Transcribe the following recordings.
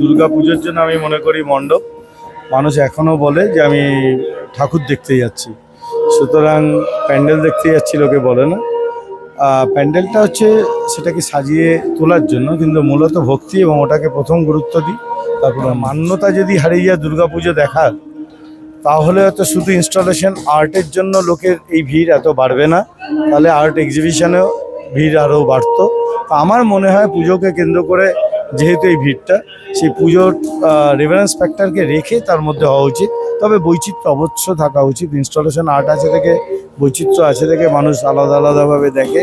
দুর্গা পুজোর জন্য আমি মনে করি মণ্ডপ। মানুষ এখনও বলে যে আমি ঠাকুর দেখতে যাচ্ছি। সুতরাং প্যান্ডেল দেখতে যাচ্ছি লোকে বলে না। প্যান্ডেলটা হচ্ছে সেটাকে সাজিয়ে তোলার জন্য কিন্তু মূলত ভক্তি এবং ওটাকে প্রথম গুরুত্ব দিই। তারপরে মান্যতা যদি হারিয়ে যায় দুর্গাপুজো দেখার, তাহলে হয়তো শুধু ইনস্টলেশন আর্টের জন্য লোকের এই ভিড় এত বাড়বে না। তাহলে আর্ট এক্সিবিশনেও ভিড় আরও বাড়তো। আমার মনে হয় পুজোকে কেন্দ্র করে যেহেতু এই ভিড়টা সেই পুজোর রেভারেন্স ফ্যাক্টরকে রেখে তার মধ্যে হওয়া উচিত। তবে বৈচিত্র্য অবশ্য থাকা উচিত। ইনস্টলেশন আর্ট আছে থেকে বৈচিত্র্য আছে থেকে মানুষ আলাদা আলাদাভাবে দেখে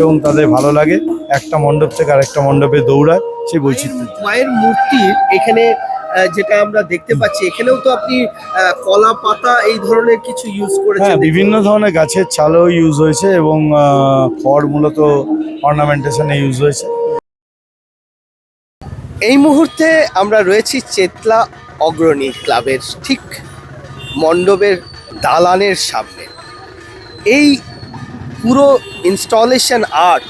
এবং তাদের ভালো লাগে। একটা মণ্ডপ থেকে আরেকটা মণ্ডপে দৌড়ায় সেই বৈচিত্র্য মায়ের মূর্তি এখানে যেটা আমরা দেখতে পাচ্ছি এখানেও তো আপনি কলা পাতা এই ধরনের কিছু ইউজ করেছেন হ্যাঁ বিভিন্ন ধরনের গাছের ছালও ইউজ হয়েছে এবং খড় মূলত অর্নামেন্টেশনে ইউজ হয়েছে। এই মুহূর্তে আমরা রয়েছি চেতলা অগ্রণী ক্লাবের ঠিক মণ্ডপের দালানের সামনে। এই পুরো ইনস্টলেশন আর্ট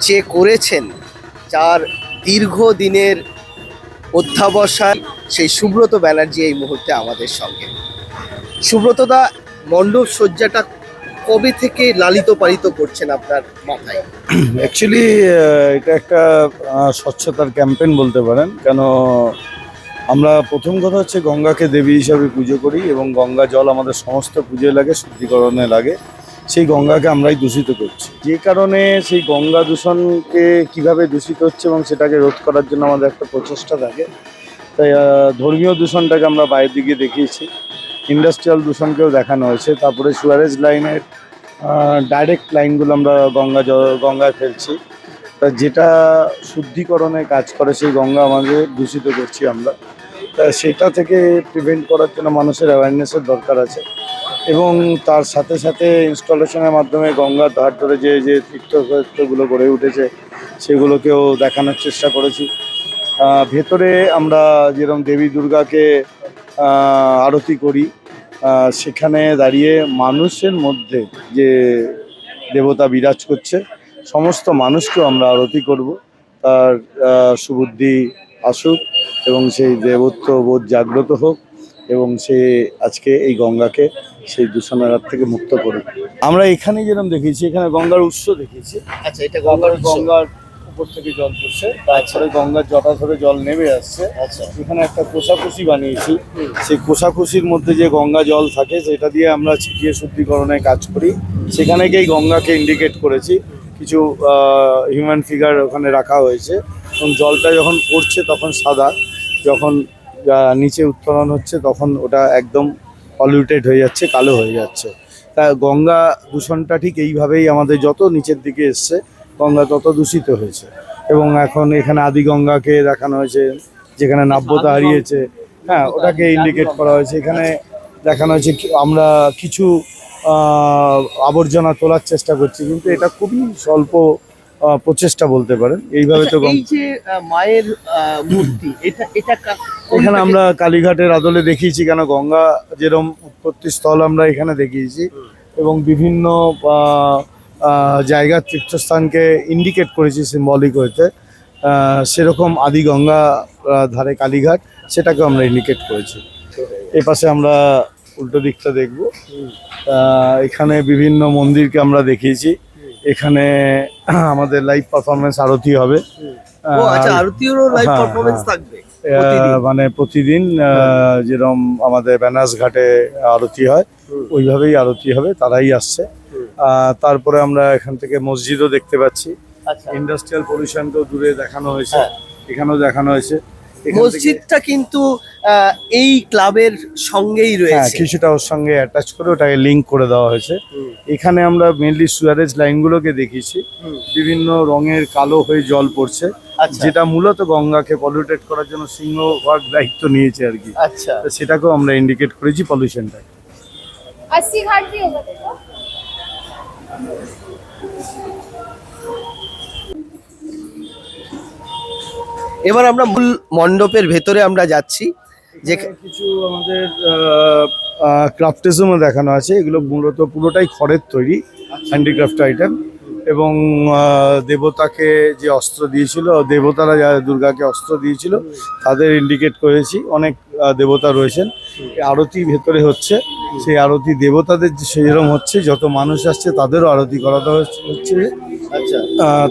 যে করেছেন, যার দীর্ঘদিনের অধ্যাবসায় সেই সুব্রত ব্যানার্জি এই মুহূর্তে আমাদের সঙ্গে। সুব্রতদা মণ্ডপ সজ্জাটা কবে থেকে লালিত পালিত করছেন আপনার মাথায়? অ্যাকচুয়ালি এটা একটা স্বচ্ছতার ক্যাম্পেইন বলতে পারেন। কেন, আমরা প্রথম কথা হচ্ছে গঙ্গাকে দেবী হিসাবে পুজো করি এবং গঙ্গা জল আমাদের সমস্ত পুজোয় লাগে, শুদ্ধিকরণে লাগে। সেই গঙ্গাকে আমরাই দূষিত করছি। যে কারণে সেই গঙ্গা দূষণকে কীভাবে দূষিত হচ্ছে এবং সেটাকে রোধ করার জন্য আমাদের একটা প্রচেষ্টা থাকে। তাই ধর্মীয় দূষণটাকে আমরা বাইরের দিকে দেখিয়েছি। ইন্ডাস্ট্রিয়াল দূষণকেও দেখানো হয়েছে। তারপরে সুয়ারেজ লাইনের ডাইরেক্ট লাইনগুলো আমরা গঙ্গা গঙ্গায় ফেলছি। তা যেটা শুদ্ধিকরণে কাজ করে, সেই গঙ্গা আমাদের দূষিত করছি আমরা। তা সেটা থেকে প্রিভেন্ট করার জন্য মানুষের অ্যাওয়ারনেসের দরকার আছে। এবং তার সাথে সাথে ইনস্টলেশনের মাধ্যমে গঙ্গার ধার ধরে যে যে তীর্থক্ষেত্রগুলো গড়ে উঠেছে, সেগুলোকেও দেখানোর চেষ্টা করেছি। ভেতরে আমরা যেরকম দেবী দুর্গাকে আরতি করি। সেখানে দাঁড়িয়ে মানুষের মধ্যে যে দেবতা বিরাজ করছে সমস্ত মানুষকেও আমরা আরতি করব। তার সুবুদ্ধি আসুক এবং সেই দেবত্ব বোধ জাগ্রত হোক এবং সে আজকে এই গঙ্গাকে সেই দূষণের হাত থেকে মুক্ত করুক। আমরা এখানেই যেরকম দেখেছি এখানে গঙ্গার উৎস দেখিয়েছি। আচ্ছা এটা গঙ্গার গঙ্গার উপর থেকে জল পড়ছে তারপরে গঙ্গার জটা ধরে জল নেমে আসছে। আচ্ছা। এখানে একটা কোষাকুষি বানিয়েছি। সেই কোষাকুষির মধ্যে যে গঙ্গা জল থাকে সেটা দিয়ে আমরা ছিটিয়ে শুদ্ধিকরণের কাজ করি। সেখানে গিয়ে গঙ্গাকে ইন্ডিকেট করেছি। কিছু হিউম্যান ফিগার ওখানে রাখা হয়েছে। এবং জলটা যখন পড়ছে তখন সাদা। যখন নিচে উত্তোলন হচ্ছে তখন ওটা একদম পলিউটেড হয়ে যাচ্ছে কালো হয়ে যাচ্ছে। তা গঙ্গা দূষণটা ঠিক এইভাবেই আমাদের যত নিচের দিকে এসছে গঙ্গা তত দূষিত হয়েছে। এবং এখন এখানে আদি গঙ্গাকে দেখানো হয়েছে যেখানে নাব্যতা হারিয়েছে। হ্যাঁ ওটাকে ইন্ডিকেট করা হয়েছে। এখানে দেখানো হয়েছে আমরা কিছু আবর্জনা তোলার চেষ্টা করছি কিন্তু এটা খুবই স্বল্প প্রচেষ্টা বলতে পারেন। এইভাবে তো আচ্ছা, এই যে মায়ের মূর্তি এটা এটা এখানে আমরা কালীঘাটের আদলে দেখিয়েছি কেন গঙ্গা যেরকম উৎপত্তি স্থল আমরা এখানে দেখিয়েছি। এবং বিভিন্ন জায়গার তীর্থস্থানকে ইন্ডিকেট করেছি সিম্বলিক হইতে। সেরকম আদি গঙ্গা ধারে কালীঘাট সেটাকে আমরা ইন্ডিকেট করেছি। এই পাশে আমরা উল্টো দিকটা দেখব। এখানে বিভিন্ন মন্দিরকে আমরা দেখিয়েছি। এখানে আমাদের লাইভ পারফরমেন্স আরতি হবে। আচ্ছা হ্যাঁ, হ্যাঁ। মানে প্রতিদিন যেরকম আমাদের ব্যানার্স ঘাটে আরতি হয় ওইভাবেই আরতি হবে তারাই আসছে। তারপরে আমরা এখান থেকে মসজিদও দেখতে পাচ্ছি। আচ্ছা। ইন্ডাস্ট্রিয়াল পলিউশনকেও দূরে দেখানো হয়েছে। হ্যাঁ। এখানেও দেখানো হয়েছে। মসজিদটা কিন্তু আহ, এই ক্লাবের সঙ্গেই হ্যাঁ রয়েছে। কিছুটা ওর সঙ্গে অ্যাটাচ করে ওটাকে লিঙ্ক করে দেওয়া হয়েছে। এখানে আমরা মেনলি সুয়ারেজ লাইনগুলোকে দেখিয়েছি। হুম, বিভিন্ন রঙের কালো হয়ে জল পড়ছে। আচ্ছা। যেটা মূলত গঙ্গাকে পলিউটেড করার জন্য সিংহভাগ দায়িত্ব নিয়েছে আর কি। আচ্ছা। সেটাকেও আমরা ইন্ডিকেট করেছি পলিউশনটা এবার আমরা মূল মণ্ডপের ভেতরে আমরা যাচ্ছি যে যেখানে কিছু আমাদের ক্রাফটিজমও দেখানো আছে। এগুলো মূলত পুরোটাই খড়ের তৈরি হ্যান্ডিক্রাফট আইটেম এবং দেবতাকে যে অস্ত্র দিয়েছিল দেবতারা যারা দুর্গাকে অস্ত্র দিয়েছিল তাদের ইন্ডিকেট করেছি। অনেক দেবতা রয়েছেন। আরতি ভেতরে হচ্ছে সেই আরতি দেবতাদের যে সেরকম হচ্ছে যত মানুষ আসছে তাদেরও আরতি করাতে হচ্ছে- আচ্ছা।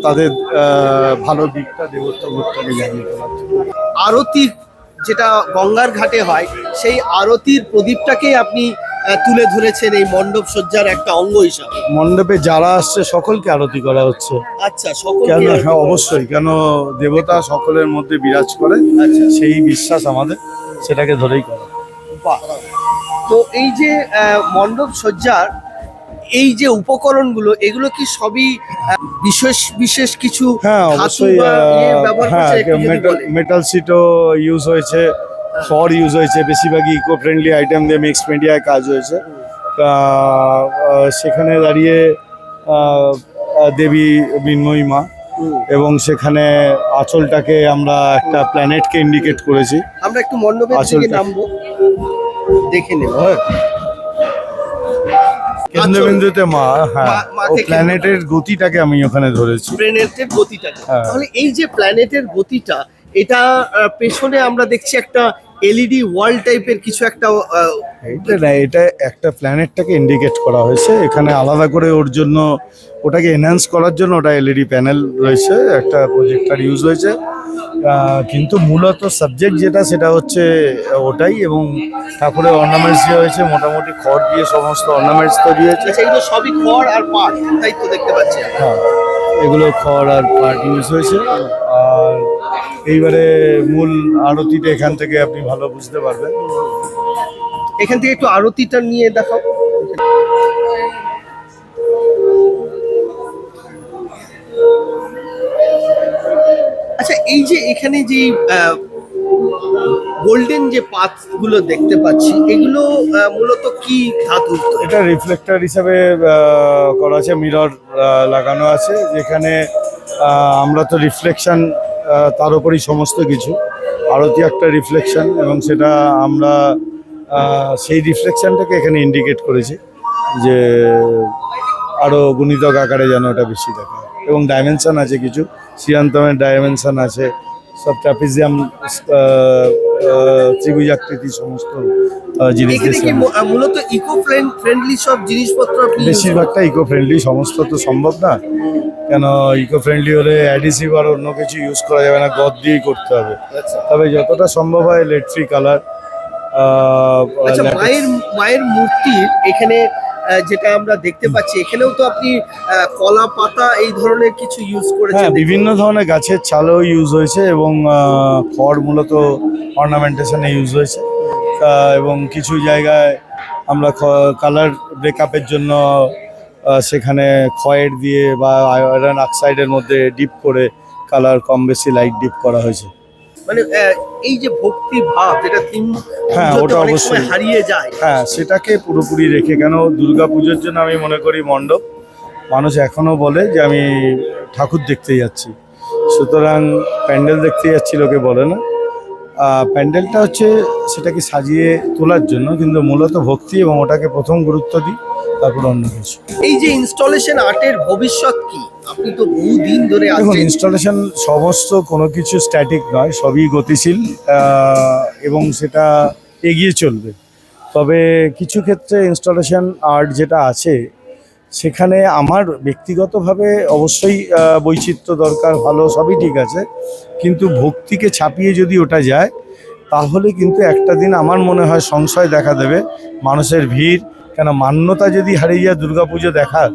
তাদের ভালো দিকটা দেবতা জানিয়ে আরতি যেটা গঙ্গার ঘাটে হয় সেই আরতির প্রদীপটাকেই আপনি তুলে ধরেছেন এই মণ্ডপ সজ্জার একটা অঙ্গ হিসাবে। মণ্ডপে যারা আসছে সকলকে আরতি করা হচ্ছে। আচ্ছা সকল কেন? হ্যাঁ অবশ্যই। কেন? দেবতা সকলের মধ্যে বিরাজ করে। আচ্ছা। সেই বিশ্বাস আমাদের সেটাকে ধরেই করে। তো এই যে মণ্ডপ সজ্জার এই যে উপকরণগুলো এগুলো কি সবই বিশেষ বিশেষ কিছু হ্যাঁ অবশ্যই ইয়ে হ্যাঁ মেটাল সিটও ইউজ হয়েছে। খড় ইউজ হয়েছে বেশিরভাগই ইকো ফ্রেন্ডলি আইটেম দিয়ে মিক্স মিডিয়ায় কাজ হয়েছে। সেখানে দাঁড়িয়ে দেবী মৃন্ময়ী মা এবং সেখানে আঁচলটাকে আমরা একটা প্ল্যানেটকে ইন্ডিকেট করেছি। আমরা একটু মণ্ডপের দিকে আসলটা- নামবো দেখে নেব। কেন্দ্রবিন্দুতে মা হ্যাঁ। ও প্ল্যানেটের গতিটাকে আমি ওখানে ধরেছি। প্ল্যানেটের গতিটা হ্যাঁ। তাহলে এই যে প্ল্যানেটের গতিটা এটা পেছনে আমরা দেখছি একটা এলইডি ওয়াল টাইপের কিছু একটা এটা না এটা একটা প্ল্যানেটটাকে ইন্ডিকেট করা হয়েছে। এখানে আলাদা করে ওর জন্য ওটাকে এনহ্যান্স করার জন্য ওটা এলইডি প্যানেল রয়েছে একটা প্রজেক্টার ইউজ হয়েছে। কিন্তু মূলত সাবজেক্ট যেটা সেটা হচ্ছে ওটাই এবং ঠাকুরের অর্নামেন্টস দেওয়া হয়েছে মোটামুটি খড় দিয়ে সমস্ত অর্নামেন্টস তৈরি হয়েছে। আচ্ছা এগুলো সবই খড় আর পাট তাই তো দেখতে পাচ্ছি। হ্যাঁ এগুলো খড় আর পাট ইউজ হয়েছে। আর এইবারে মূল আরতিটা এখান থেকে আপনি ভালো বুঝতে পারবেন। এখান থেকে একটু আরতিটা নিয়ে দেখাও। আচ্ছা এই যে এখানে যে গোল্ডেন যে পাতগুলো দেখতে পাচ্ছি এগুলো মূলত কি ধাতু? এটা রিফ্লেক্টর হিসাবে করা আছে মিরর লাগানো আছে। যেখানে আমরা তো রিফ্লেকশন তার উপরই সমস্ত কিছু। আরতি একটা রিফ্লেকশন এবং সেটা আমরা সেই রিফ্লেকশনটাকে এখানে ইন্ডিকেট করেছি যে আরও গুণিতক আকারে যেন ওটা বেশি দেখা এবং ডাইমেনশান আছে কিছু। সিয়ান্তমের ডাইমেনশান আছে। সব ট্রাপিজিয়াম ত্রিভুজাকৃতি সমস্ত জিনিস মূলত ইকো ফ্রেন্ডলি সব জিনিসপত্র বেশিরভাগটা ইকো ফ্রেন্ডলি সমস্ত তো সম্ভব না। কেন ইকো ফ্রেন্ডলি হলে অ্যাডিসিভ আর অন্য কিছু ইউজ করা যাবে না গদ দিয়েই করতে হবে। আচ্ছা। তবে যতটা সম্ভব হয় লেট ফ্রি কালার আচ্ছা মায়ের মায়ের মূর্তি এখানে যেটা আমরা দেখতে পাচ্ছি এখানেও তো আপনি কলা পাতা এই ধরনের কিছু ইউজ করেছেন হ্যাঁ বিভিন্ন ধরনের গাছের ছালও ইউজ হয়েছে এবং খড় মূলত অর্নামেন্টেশনে ইউজ হয়েছে। এবং কিছু জায়গায় আমরা কালার ব্রেকআপের জন্য সেখানে খয়ের দিয়ে বা আয়রন অক্সাইডের মধ্যে ডিপ করে কালার কম বেশি লাইট ডিপ করা হয়েছে। মানে এই যে ভক্তি ভাব যেটা তিন হ্যাঁ, ওটা অবশ্যই। হারিয়ে যায়। হ্যাঁ সেটাকে পুরোপুরি রেখে কেন দুর্গা পুজোর জন্য আমি মনে করি মণ্ডপ। মানুষ এখনও বলে যে আমি ঠাকুর দেখতে যাচ্ছি। সুতরাং প্যান্ডেল দেখতে যাচ্ছি লোকে বলে না। প্যান্ডেলটা হচ্ছে সেটাকে সাজিয়ে তোলার জন্য কিন্তু মূলত ভক্তি এবং ওটাকে প্রথম গুরুত্ব দিই তারপর অন্য কিছু এই যে ইনস্টলেশন আর্টের ভবিষ্যৎ কি? আপনি তো বহু দিন ধরে দেখুন ইনস্টলেশন সমস্ত কোনো কিছু স্ট্যাটিক নয় সবই গতিশীল এবং সেটা এগিয়ে চলবে। তবে কিছু ক্ষেত্রে ইনস্টলেশন আর্ট যেটা আছে সেখানে আমার ব্যক্তিগতভাবে অবশ্যই বৈচিত্র্য দরকার ভালো সবই ঠিক আছে। কিন্তু ভক্তিকে ছাপিয়ে যদি ওটা যায় তাহলে কিন্তু একটা দিন আমার মনে হয় সংশয় দেখা দেবে মানুষের ভিড়। কেন মান্যতা যদি হারিয়ে যায় দুর্গাপুজো দেখার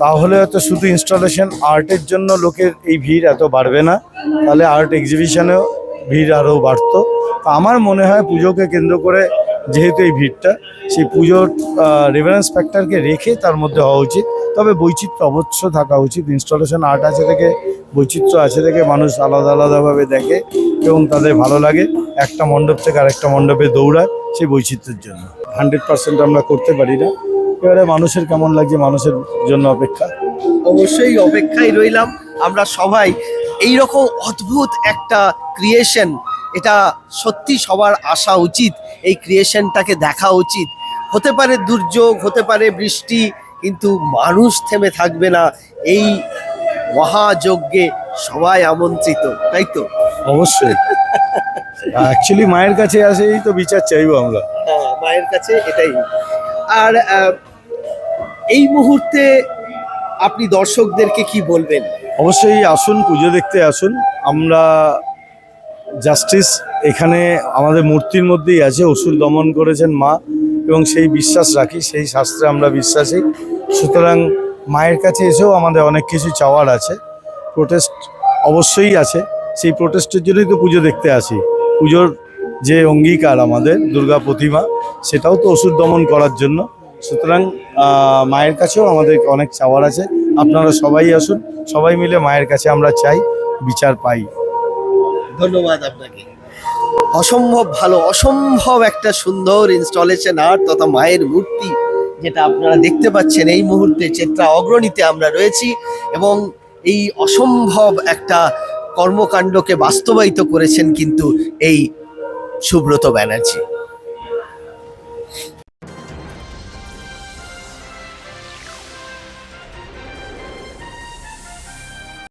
তাহলে হয়তো শুধু ইনস্টলেশন আর্টের জন্য লোকের এই ভিড় এত বাড়বে না। তাহলে আর্ট এক্সিবিশনেও ভিড় আরও বাড়তো। আমার মনে হয় পুজোকে কেন্দ্র করে যেহেতু এই ভিড়টা, সেই পুজোর রেভারেন্স ফ্যাক্টরকে রেখে তার মধ্যে হওয়া উচিত। তবে বৈচিত্র্য অবশ্য থাকা উচিত। ইনস্টলেশন আর্ট আছে থেকে বৈচিত্র্য আছে থেকে মানুষ আলাদা আলাদাভাবে দেখে এবং তাদের ভালো লাগে। একটা মণ্ডপ থেকে আরেকটা মণ্ডপে দৌড়ায় সেই বৈচিত্র্যের জন্য। হান্ড্রেড পার্সেন্ট আমরা করতে পারি না। এবারে মানুষের কেমন লাগছে? মানুষের জন্য অপেক্ষা। অবশ্যই অপেক্ষায় রইলাম। আমরা সবাই এই রকম অদ্ভুত একটা ক্রিয়েশন এটা সত্যি সবার আসা উচিত। এই ক্রিয়েশনটাকে দেখা উচিত। হতে পারে দুর্যোগ হতে পারে বৃষ্টি কিন্তু মানুষ থেমে থাকবে না। এই মহাযজ্ঞে সবাই আমন্ত্রিত তাই তো? অবশ্যই। অ্যাকচুয়ালি মায়ের কাছে আসেই তো বিচার চাইব আমরা। হ্যাঁ, মায়ের কাছে এটাই। আর এই মুহূর্তে আপনি দর্শকদেরকে কি বলবেন? অবশ্যই আসুন, পুজো দেখতে আসুন। আমরা জাস্টিস এখানে আমাদের মূর্তির মধ্যেই আছে, অসুর দমন করেছেন মা এবং সেই বিশ্বাস রাখি, সেই শাস্ত্রে আমরা বিশ্বাসী। সুতরাং মায়ের কাছে এসেও আমাদের অনেক কিছু চাওয়ার আছে প্রোটেস্ট অবশ্যই আছে। সেই প্রোটেস্টের জন্যই তো পুজো দেখতে আসি। পুজোর যে অঙ্গীকার আমাদের, দুর্গা প্রতিমা, সেটাও তো অসুর দমন করার জন্য। সুতরাং মায়ের কাছেও আমাদের অনেক চাওয়ার আছে। আপনারা সবাই আসুন, সবাই মিলে মায়ের কাছে আমরা চাই, বিচার পাই। ধন্যবাদ আপনাকে। অসম্ভব ভালো, অসম্ভব একটা সুন্দর ইনস্টলেশন আর্ট তথা মায়ের মূর্তি যেটা আপনারা দেখতে পাচ্ছেন এই মুহূর্তে চেত্রা অগ্রণীতে আমরা রয়েছি এবং এই অসম্ভব একটা কর্মকাণ্ডকে বাস্তবায়িত করেছেন কিন্তু এই সুব্রত ব্যানার্জি।